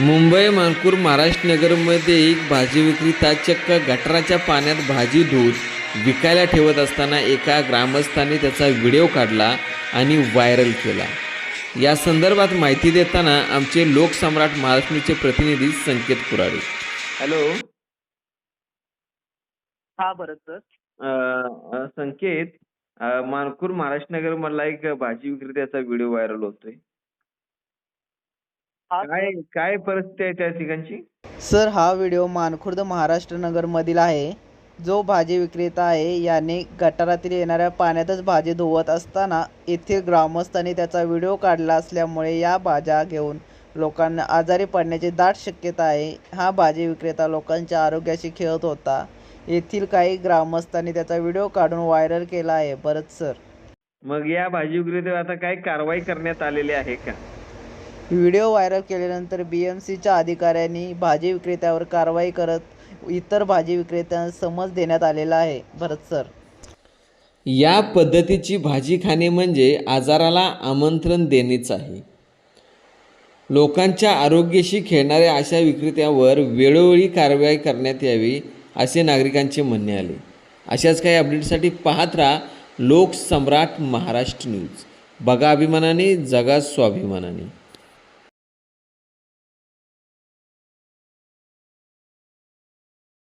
मुंबई मानपूर महाराष्ट्र नगरमध्ये एक भाजी विक्रेता चक्क गटाराच्या पाण्यात भाजी धुत विकायला ठेवत असताना एका ग्रामस्थाने त्याचा व्हिडिओ काढला आणि व्हायरल केला. या संदर्भात माहिती देताना आमचे लोकसम्राट महाराष्ट्राचे प्रतिनिधी संकेत कुराडे. हॅलो. हा भरत सर. संकेत मानपूर महाराष्ट्र नगर मधला एक भाजी विक्रेत्याचा व्हिडिओ व्हायरल होतोय. काय काय परिस्थिती आहे त्या ठिकाणची सर हा व्हिडिओ मानखुर्द महाराष्ट्र नगरमधील आहे. जो भाजी विक्रेता आहे याने गटारातील येणाऱ्या पाण्यातच भाजी धुवत असताना येथील ग्रामस्थांनी त्याचा व्हिडिओ काढला असल्यामुळे या भाज्या घेऊन लोकांना आजारी पडण्याची दाट शक्यता आहे. हा भाजी विक्रेता लोकांच्या आरोग्याशी खेळत होता. येथील काही ग्रामस्थांनी त्याचा व्हिडिओ काढून व्हायरल केला आहे. भरत सर. मग या भाजी विक्रेत्यावर आता काय कारवाई करण्यात आलेली आहे का? व्हिडिओ व्हायरल केल्यानंतर बी एम सीच्या अधिकाऱ्यांनी भाजी विक्रेत्यावर कारवाई करत इतर भाजी विक्रेत्यांना समज देण्यात आलेला आहे. भरत सर. या पद्धतीची भाजी खाणे म्हणजे आजाराला आमंत्रण देणेच आहे. लोकांच्या आरोग्याशी खेळणाऱ्या अशा विक्रेत्यावर वेळोवेळी कारवाई करण्यात यावी असे नागरिकांचे म्हणणे आले. अशाच काही अपडेटसाठी पाहत राहा लोकसम्राट महाराष्ट्र न्यूज. बघा अभिमानाने जगा स्वाभिमानाने.